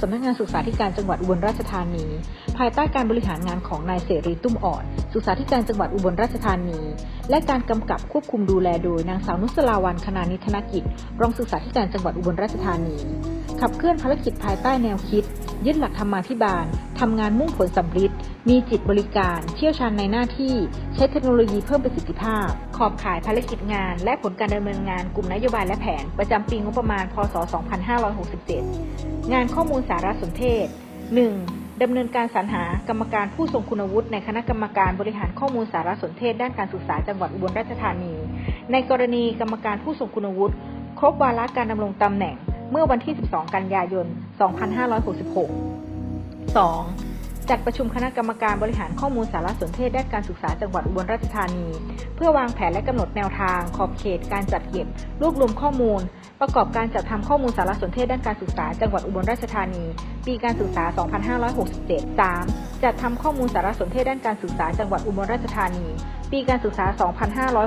สำนักงานศึกษาธิการจังหวัดอุบลราชธานี ภายใต้การบริหารงานของนายเสรีตุ้มอ่อน ศึกษาธิการจังหวัดอุบลราชธานี และการกำกับควบคุมดูแลโดยนางสาวนุสลาวันคณานิธนกิจ รองศึกษาธิการจังหวัดอุบลราชธานี ขับเคลื่อนภารกิจภายใต้แนวคิด ยึดหลักธรรมาภิบาล ทำงานมุ่งผลสำฤทธิ์มีจิตบริการ เชี่ยวชาญในหน้าที่ ใช้เทคโนโลยีเพิ่มประสิทธิภาพ ขอบข่ายภารกิจงาน และผลการดำเนินงานกลุ่มนโยบายและแผน ประจำปีงบประมาณ พศ 2567 งานข้อมูลสารสนเทศ 1. ดำเนินการสรรหากรรมการผู้ทรงคุณวุฒิในคณะกรรมการบริหารข้อมูลสารสนเทศ ด้านการศึกษาจังหวัดอุบลราชธานี ในกรณีกรรมการผู้ทรงคุณวุฒิครบวาระการดำรงตำแหน่ง เมื่อวันที่ 12 กันยายน 2566 2. จัดประชุมคณะกรรมการบริหารข้อมูลสารสนเทศด้านการศึกษาจังหวัดอุบลราชธานี เพื่อวางแผนและกำหนดแนวทาง ขอบเขตการจัดเก็บ รวบรวมข้อมูล ประกอบการจัดทำข้อมูลสารสนเทศด้านการศึกษาจังหวัดอุบลราชธานี ปีการศึกษา 2567 3. จัดทำข้อมูลสารสนเทศด้านการศึกษาจังหวัดอุบลราชธานี ปีการศึกษา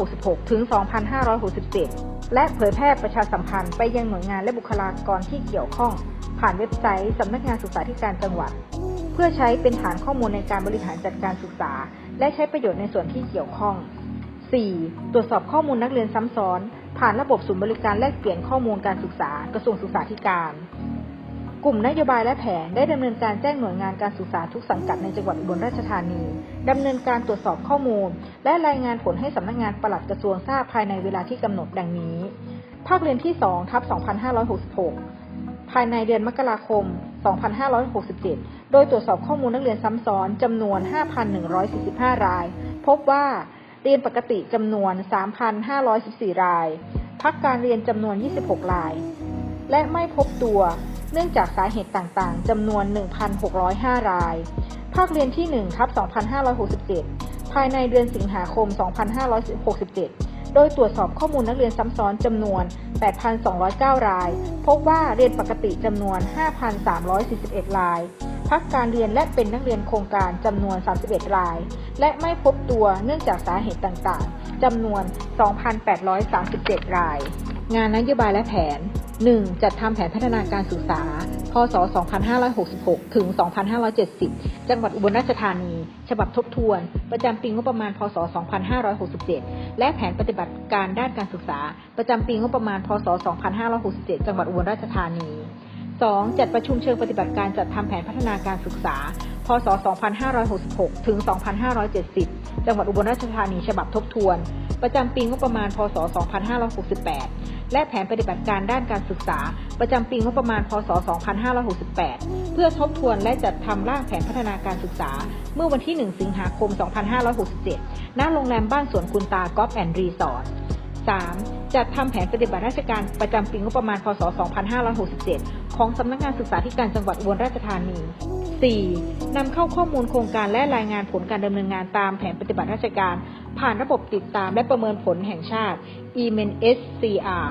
2566 ถึง 2567 และเผยแพร่ประชาสัมพันธ์ไปยังหน่วยงานและบุคลากรที่เกี่ยวข้อง ผ่านเว็บไซต์สำนักงานศึกษาธิการจังหวัด เพื่อใช้เป็นฐานข้อมูลในการบริหารจัดการศึกษา และใช้ประโยชน์ในส่วนที่เกี่ยวข้อง 4. ตรวจสอบข้อมูลนักเรียนซ้ำซ้อน ผ่านระบบศูนย์บริการแลกเปลี่ยนข้อมูลการศึกษากระทรวงศึกษาธิการ กลุ่มนโยบายและแผนได้ดำเนินการแจ้งหน่วยงานการศึกษาทุกสังกัดในจังหวัดอุบลราชธานีดำเนินการตรวจสอบข้อมูล และรายงานผลให้สำนักงานปลัดกระทรวงทราบภายในเวลาที่กำหนดดังนี้ ภาคเรียนที่2ทับ2566 ภายในเดือนมกราคม 2567 โดยตรวจสอบข้อมูลนักเรียนซ้ำซ้อนจำนวน 5,145 ราย พบว่าเรียนปกติจำนวน 3,514 ราย พักการเรียนจำนวน 26 ราย และไม่พบตัว เนื่องจากสาเหตุต่างๆจำนวน 1,605 ราย ภาคเรียนที่1ทับ2567 ภายในเดือนสิงหาคม 2567 โดยตรวจสอบข้อมูลนักเรียนซ้ำซ้อนจำนวน 8,209 ราย พบว่าเรียนปกติจำนวน 5,341 ราย พักการเรียนและเป็นนักเรียนโครงการจำนวน 31 ราย และไม่พบตัวเนื่องจากสาเหตุต่างๆจำนวน 2,837 ราย งานนโยบายและแผน 1. จัดทำแผนพัฒนาการศึกษา พศ 2566 ถึง 2570 จังหวัดอุบลราชธานี ฉบับทบทวน ประจำปีงบประมาณ พศ 2567 และแผนปฏิบัติการด้านการศึกษา ประจำปีงบประมาณ พศ 2567 จังหวัดอุบลราชธานี 2. จัดประชุมเชิงปฏิบัติการจัดทำแผนพัฒนาการศึกษา พศ 2566 ถึง 2570 จังหวัดอุบลราชธานีฉบับทบทวน ประจำปีงบประมาณ พศ 2568 และแผนปฏิบัติการด้านการศึกษา ประจำปีงบประมาณ พศ 2568 เพื่อทบทวนและจัดทำร่างแผนพัฒนาการศึกษา เมื่อวันที่ 1 สิงหาคม 2567 ณ โรงแรมบ้านสวนคุณตากอล์ฟแอนด์รีสอร์ท 3. จัดทำแผนปฏิบัติราชการประจำปีงบประมาณ พศ 2567 ของสำนักงานศึกษาธิการจังหวัดอุบลราชธานี 4. นำเข้าข้อมูลโครงการและรายงานผลการดำเนินงานตามแผนปฏิบัติราชการ ผ่านระบบติดตามและประเมินผลแห่งชาติ EMNSCR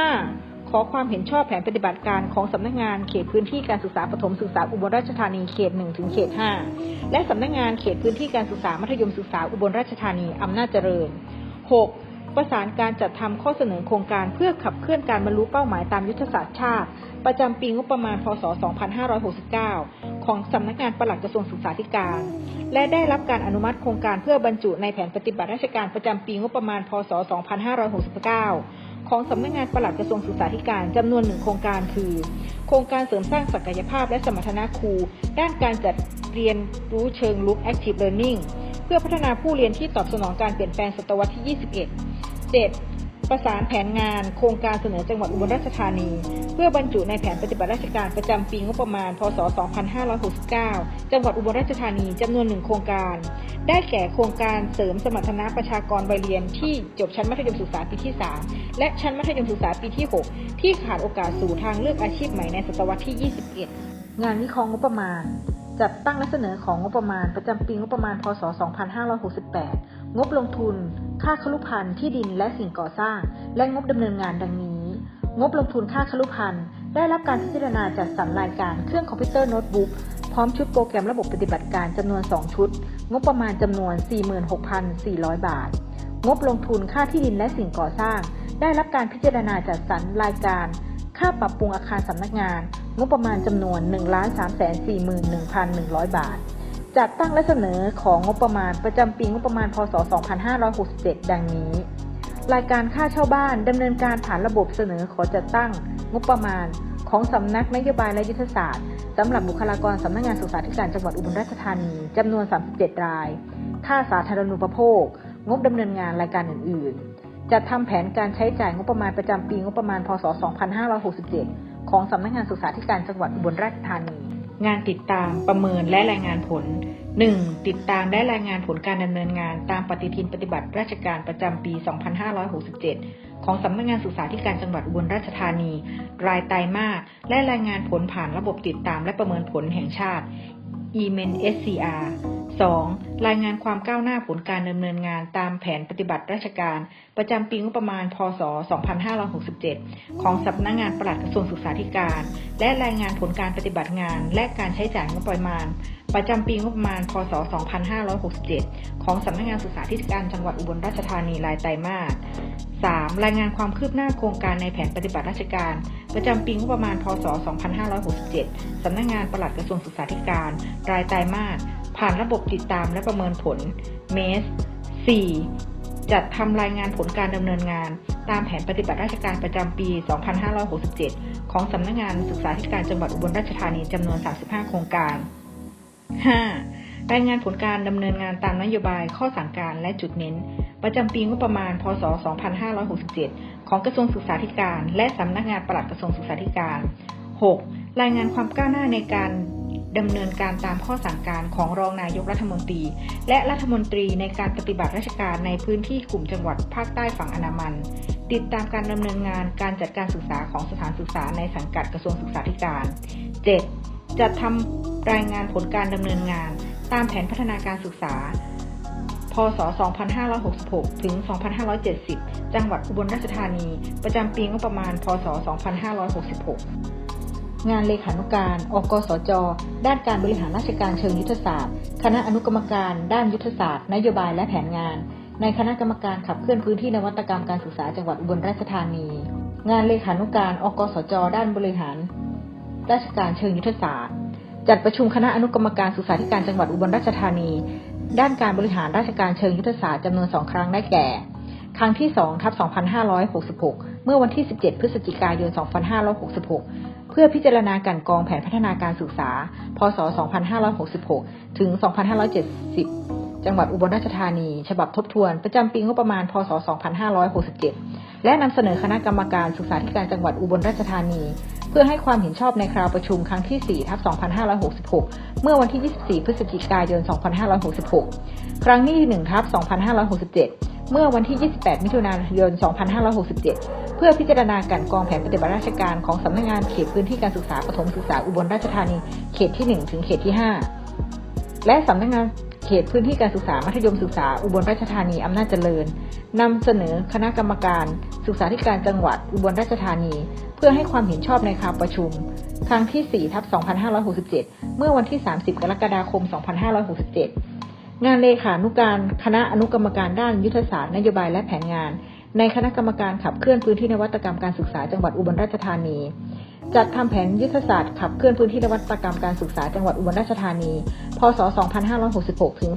5. ขอความเห็นชอบแผนปฏิบัติการของสำนักงานเขตพื้นที่การศึกษาปฐมศึกษาอุบลราชธานีเขต1ถึงเขต5และสำนักงานเขตพื้นที่การศึกษามัธยมศึกษาอุบลราชธานีอำนาจเจริญ 6. ประสานการจัดทำข้อเสนอโครงการเพื่อขับเคลื่อนการบรรลุเป้าหมายตามยุทธศาสตร์ชาติ ประจำปีงบประมาณ พศ 2569 ของสำนักงานปลัดกระทรวงศึกษาธิการ และได้รับการอนุมัติโครงการเพื่อบรรจุในแผนปฏิบัติราชการประจำปีงบประมาณ พศ 2569 ของสำนักงานปลัดกระทรวงศึกษาธิการจำนวนหนึ่งโครงการคือ โครงการเสริมสร้างศักยภาพและสมรรถนะครู ด้านการจัดเรียนรู้เชิงลุก Active Learning เพื่อพัฒนาผู้เรียนที่ตอบสนองการเปลี่ยนแปลงศตวรรษที่ 21 7. ประสานแผนงานโครงการเสนอจังหวัดอุบลราชธานี เพื่อบรรจุในแผนปฏิบัติราชการประจำปีงบประมาณ พศ 2569 จังหวัดอุบลราชธานีจำนวนหนึ่งโครงการ ได้แก่โครงการเสริมสมรรถนะประชากรวัยเรียนที่จบชั้นมัธยมศึกษาปีที่ 3 และชั้นมัธยมศึกษาปีที่ 6 ที่ขาดโอกาสสู่ทางเลือกอาชีพใหม่ในศตวรรษที่ 21 งานวิเคราะห์งบประมาณจัดตั้งและเสนอของงบประมาณประจำปีงบประมาณ พศ 2568 งบลงทุนาคลุพันธ์ที่ดินและสิ่งก่อสร้าง และงบดำเนินงานดังนี้ งบลงทุนค่าคลุพันธ์ได้รับการพิจารณาจัดสรรรายการเครื่องคอมพิวเตอร์โน้ตบุ๊กพร้อมชุดโปรแกรมระบบปฏิบัติการจำนวน 2 ชุด งบประมาณจำนวน 46,400 บาท งบลงทุนค่าที่ดินและสิ่งก่อสร้าง ได้รับการพิจารณาจัดสรรรายการ ค่าปรับปรุงอาคารสำนักงาน งบประมาณจำนวน 1,341,100 บาท จัดตั้งและเสนอของงบประมาณประจำปีงบประมาณพศ 2567 ดังนี้ รายการค่าเช่าบ้านดำเนินการผ่านระบบเสนอขอจัดตั้งงบประมาณของสำนักนโยบายและยุทธศาสตร์สำหรับบุคลากรสำนักงานศึกษาธิการจังหวัดอุบลราชธานีจำนวน 37 ราย ค่าสาธารณูปโภค งบดำเนินงานรายการอื่น ๆ จัดทำแผนการใช้จ่ายงบประมาณประจำปีงบประมาณพศ 2567 ของสำนักงานศึกษาธิการจังหวัดอุบลราชธานี งานติดตามประเมินและรายงานผล 1. ติดตามและรายงานผลการดำเนินงานตามปฏิทินปฏิบัติราชการประจำปี 2567 ของสำนักงานศึกษาธิการจังหวัดอุบลราชธานี รายไตรมาสและรายงานผลผ่านระบบติดตามและประเมินผลแห่งชาติ e m e n SCR 2. รายงานความก้าวหน้าผลการดำเนินงานตามแผนปฏิบัติราชการ ประจำปีงบประมาณ พศ 2567 ของสำนักงานปลัดกระทรวงศึกษาธิการ และรายงานผลการปฏิบัติงานและการใช้จ่ายงบประมาณ ประจำปีงบประมาณ พศ 2567 ของสำนักงานศึกษาธิการจังหวัดอุบลราชธานีรายไตรมาส 3. รายงานความคืบหน้าโครงการในแผนปฏิบัติราชการ ประจำปีงบประมาณ พศ 2567 สำนักงานปลัดกระทรวงศึกษาธิการ รายไตรมาส ผ่านระบบติดตามและประเมินผล MES 4. จัดทำรายงานผลการดำเนินงาน ตามแผนปฏิบัติราชการประจำปี 2567 ของสำนักงานศึกษาธิการจังหวัดอุบลราชธานีจำนวน 35 โครงการ 5. รายงานผลการดำเนินงานตามนโยบายข้อสั่งการและจุดเน้น ประจำปีงบประมาณ พศ 2567 ของกระทรวงศึกษาธิการ และสำนักงานปลัดกระทรวงศึกษาธิการ 6. รายงานความก้าวหน้าในการดำเนินการตามข้อสั่งการของรองนายกรัฐมนตรี และรัฐมนตรีในการปฏิบัติราชการในพื้นที่กลุ่มจังหวัดภาคใต้ฝั่งอนามัน ติดตามการดำเนินงานการจัดการศึกษาของสถานศึกษาในสังกัดกระทรวงศึกษาธิการ 7. จัดทำรายงานผลการดำเนินงาน ตามแผนพัฒนาการศึกษา พศ 2566 ถึง 2570 จังหวัดอุบลราชธานี ประจำปีงบประมาณ พศ 2566 งานเลขานุการอกสจ ด้านการบริหารราชการเชิงยุทธศาสตร์ คณะอนุกรรมการ ด้านยุทธศาสตร์ นโยบายและแผนงาน ในคณะกรรมการขับเคลื่อนพื้นที่นวัตกรรมการศึกษาจังหวัดอุบลราชธานี งานเลขานุการอกสจ ด้านบริหาร ราชการเชิงยุทธศาสตร์ จัดประชุมคณะอนุกรรมการศึกษาธิการจังหวัดอุบลราชธานี ด้านการบริหารราชการเชิงยุทธศาสตร์จำนวนสองครั้งได้แก่ ครั้งที่2ทับ2566 เมื่อวันที่ 17 พฤศจิกายน 2566 เพื่อพิจารณาการกองแผนพัฒนาการศึกษา พศ 2566 ถึง 2570 จังหวัดอุบลราชธานี ฉบับทบทวน ประจำปีงบประมาณ พศ 2567 และนำเสนอคณะกรรมการศึกษาธิการจังหวัดอุบลราชธานี เพื่อให้ความเห็นชอบในคราวประชุมครั้งที่4ทับ2566 เมื่อวันที่ 24 พฤศจิกายน 2566 ครั้งที่1ทับ2567 เมื่อวันที่ 28 มิถุนายน 2567 เพื่อพิจารณาการกองแผนปฏิบัติราชการของสำนักงานเขตพื้นที่การศึกษาปฐมศึกษาอุบลราชธานี เขตที่ 1 ถึงเขตที่ 5 และสำนักงาน เขตพื้นที่การศึกษามัธยมศึกษาอุบลราชธานีอำนาจเจริญนำเสนอคณะกรรมการ ศึกษาธิการจังหวัดอุบลราชธานี เพื่อให้ความเห็นชอบในคราวประชุม ครั้งที่4ทับ2567 เมื่อวันที่ 30 กรกฎาคม 2567 งานเลขานุการคณะอนุกรรมการด้านยุทธศาสตร์นโยบายและแผนงาน ในคณะกรรมการขับเคลื่อนพื้นที่นวัตกรรมการศึกษาจังหวัดอุบลราชธานี จัดทำแผนยุทธศาสตร์ขับเคลื่อนพื้นที่นวัตกรรมการศึกษาจังหวัดอุบลราชธานี พศ 2566 ถึง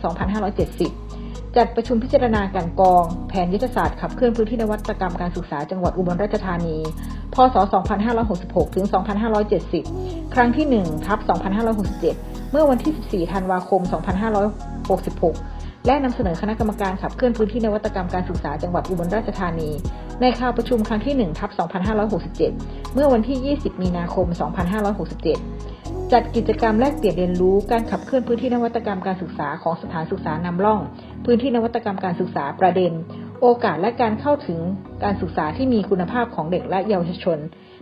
2570 จัดประชุมพิจารณาการกอง แผนยุทธศาสตร์ขับเคลื่อนพื้นที่นวัตกรรมการศึกษาจังหวัดอุบลราชธานี พศ 2566 ถึง 2570 ครั้งที่1ทับ2567 เมื่อวันที่ 14 ธันวาคม 2566 และนำเสนอคณะกรรมการขับเคลื่อนพื้นที่นวัตกรรมการศึกษาจังหวัดอุบลราชธานี ในคราวประชุมครั้งที่1ทับ2567 เมื่อวันที่ 20 มีนาคม 2567 จัดกิจกรรมแลกเปลี่ยนเรียนรู้การขับเคลื่อนพื้นที่นวัตกรรมการศึกษาของสถานศึกษานำร่อง พื้นที่นวัตกรรมการศึกษาประเด็น โอกาสและการเข้าถึงการศึกษาที่มีคุณภาพของเด็กและเยาวชน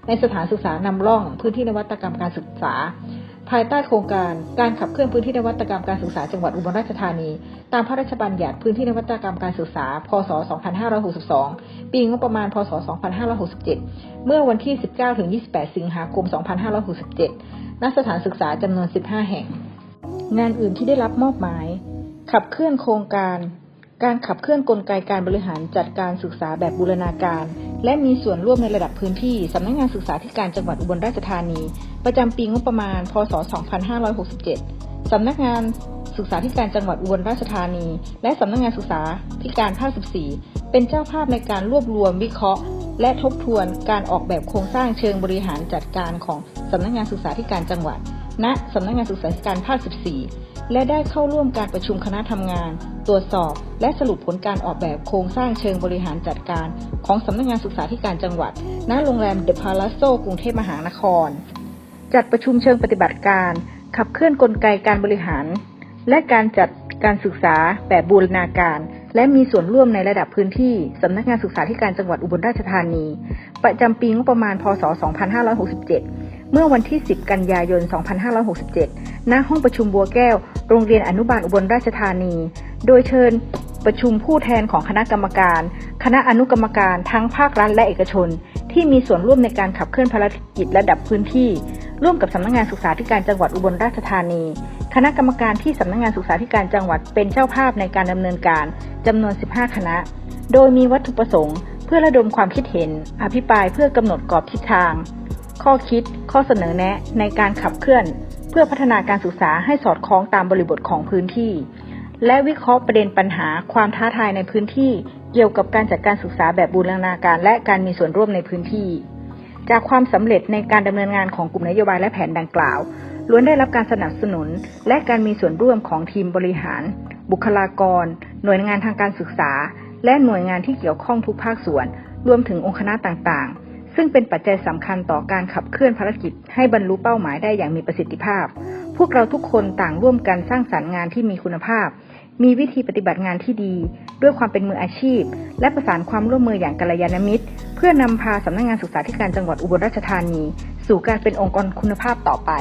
ในสถานศึกษานำร่อง พื้นที่นวัตกรรมการศึกษา ภายใต้โครงการการขับเคลื่อนพื้นที่นวัตกรรมการศึกษาจังหวัดอุบลราชธานี ตามพระราชบัญญัติพื้นที่นวัตกรรมการศึกษา พศ 2562 ปีงบประมาณ พศ 2567 เมื่อวันที่ 19-28 สิงหาคม 2567 ณ สถานศึกษาจำนวน 15 แห่ง งานอื่นที่ได้รับมอบหมาย ขับเคลื่อนโครงการ การขับเคลื่อนกลไกการบริหารจัดการศึกษาแบบบูรณาการ และมีส่วนร่วมในระดับพื้นที่ สำนักงานศึกษาธิการจังหวัดอุบลราชธานี ประจำปีงบประมาณ พศ 2567 สำนักงานศึกษาธิการจังหวัดอุบลราชธานี และสำนักงานศึกษาธิการภาค 14 เป็นเจ้าภาพในการรวบรวมวิเคราะห์ และทบทวนการออกแบบโครงสร้างเชิงบริหารจัดการของสำนักงานศึกษาธิการจังหวัด ณสำนักงานศึกษาธิการภาค 14 และได้เข้าร่วมการประชุมคณะทำงาน ตรวจสอบ และสรุปผลการออกแบบโครงสร้างเชิงบริหารจัดการ ของสำนักงานศึกษาธิการจังหวัด ณ โรงแรมเดอะพาลาโซกรุงเทพมหานคร จัดประชุมเชิงปฏิบัติการ ขับเคลื่อนกลไกการบริหาร และการจัดการศึกษาแบบบูรณาการ และมีส่วนร่วมในระดับพื้นที่สำนักงานศึกษาธิการจังหวัดอุบลราชธานี ประจำปีงบประมาณ พศ 2567 เมื่อวันที่ 10 กันยายน 2567 ณ ห้องประชุมบัวแก้ว โรงเรียนอนุบาลอุบลราชธานี โดยเชิญประชุมผู้แทนของคณะกรรมการ คณะอนุกรรมการทั้งภาครัฐและเอกชน ที่มีส่วนร่วมในการขับเคลื่อนภารกิจระดับพื้นที่ ร่วมกับสำนักงานศึกษาธิการจังหวัดอุบลราชธานี คณะกรรมการที่สำนักงานศึกษาธิการจังหวัดเป็นเจ้าภาพในการดำเนินการจำนวน 15 คณะ โดยมีวัตถุประสงค์ เพื่อระดมความคิดเห็น อภิปรายเพื่อกำหนดกรอบทิศทาง ข้อคิด ข้อเสนอแนะในการขับเคลื่อน เพื่อพัฒนาการศึกษาให้สอดคล้องตามบริบทของพื้นที่ และวิเคราะห์ประเด็นปัญหาความท้าทายในพื้นที่ เกี่ยวกับการจัดการศึกษาแบบบูรณาการและการมีส่วนร่วมในพื้นที่ จากความสำเร็จในการดำเนินงานของกลุ่มนโยบายและแผนดังกล่าวล้วนได้รับการสนับสนุน และการมีส่วนร่วมของทีมบริหาร บุคลากร หน่วยงานทางการศึกษา และหน่วยงานที่เกี่ยวข้องทุกภาคส่วน รวมถึงองค์คณะต่างๆ ซึ่งเป็นปัจจัยสำคัญต่อการขับเคลื่อนภารกิจ ให้บรรลุเป้าหมายได้อย่างมีประสิทธิภาพ พวกเราทุกคนต่างร่วมกันสร้างสรรค์งานที่มีคุณภาพ มีวิธีปฏิบัติงานที่ดี ด้วยความเป็นมืออาชีพ และประสานความร่วมมืออย่างกัลยาณมิตร เพื่อนำพาสำนักงานศึกษาธิการจังหวัดอุบลราชธานี สู่การเป็นองค์กรคุณภาพต่อไป